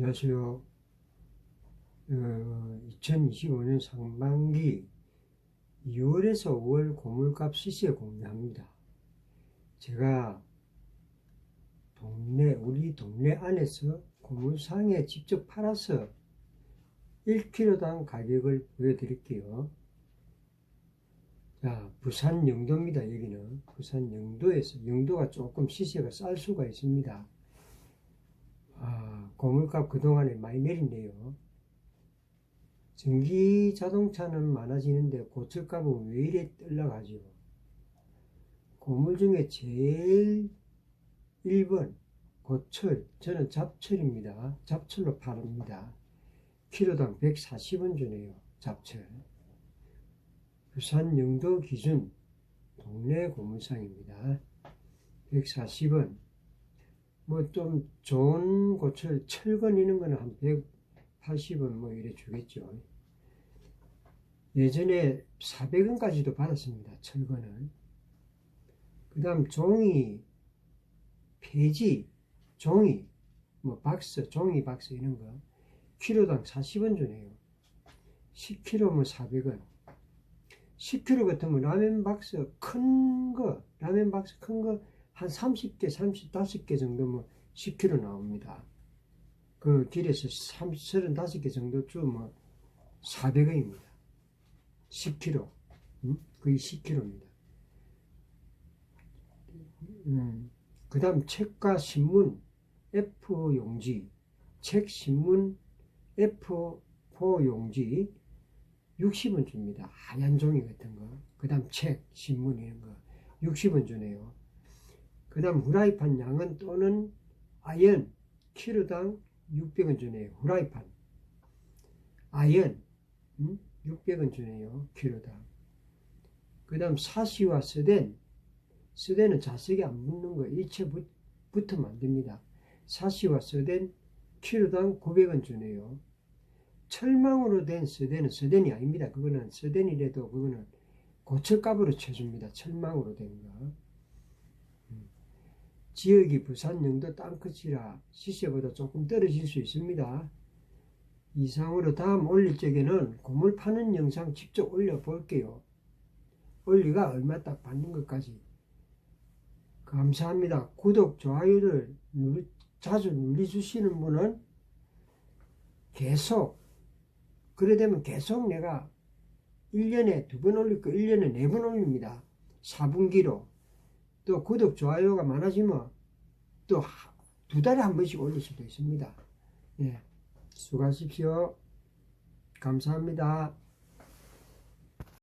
안녕하세요. 어, 2025년 상반기 2월에서 5월 고물값 시세 공개합니다. 제가 동네, 우리 동네 안에서 고물상에 직접 팔아서 1kg당 가격을 보여드릴게요. 자, 부산 영도입니다. 여기는 부산 영도에서 영도가 조금 시세가 쌀 수가 있습니다. 아, 고물값 그동안에 많이 내린대요. 전기 자동차는 많아지는데 고철값은 왜 이래 올라가죠? 고물 중에 제일 1번 고철, 저는 잡철입니다. 잡철로 파릅니다. 키로당 140원 주네요. 잡철. 부산 영도 기준 동네 고물상입니다. 140원. 뭐 좀 좋은 고철 철근 이런 거는 한 180원 뭐 이래 주겠죠. 예전에 400원까지도 받았습니다. 철근을. 그 다음 종이, 폐지, 종이, 뭐 박스, 종이 박스 이런 거 키로당 40원 주네요. 10kg면 400원. 10kg 같으면 라면 박스 큰 거, 라면 박스 큰거 한 30개, 35개 정도면 10kg 나옵니다. 그 길에서 30, 35개 정도 주면 400원입니다. 10kg. 음? 거의 10kg입니다. 음, 그 다음 책과 신문 F 용지, 책, 신문 F4 용지 60원 줍니다. 하얀 종이 같은 거. 그 다음 책, 신문 이런 거 60원 주네요. 그 다음 후라이판 양은 또는 아연 키로당 600원 주네요. 후라이판. 아연 음? 600원 주네요. 키로당. 그 다음 사시와 스덴. 스덴은 자석이 안 붙는 거 일체 붙, 붙으면 안 됩니다. 사시와 스덴 키로당 900원 주네요. 철망으로 된 스덴은 스덴이 아닙니다. 그거는 스덴이라도 그거는 고철값으로 쳐줍니다. 철망으로 된 거. 지역이 부산 영도 땅끝이라 시세보다 조금 떨어질 수 있습니다. 이상으로 다음 올릴 적에는 고물 파는 영상 직접 올려 볼게요. 올리가 얼마 딱 받는 것까지. 감사합니다. 구독, 좋아요를 누, 자주 눌러주시는 분은 계속, 그래 되면 계속 내가 1년에 두 번 올릴 거 1년에 네 번 올립니다. 4분기로. 또 구독, 좋아요가 많아지면 또 두 달에 한 번씩 올릴 수도 있습니다. 예. 수고하십시오. 감사합니다.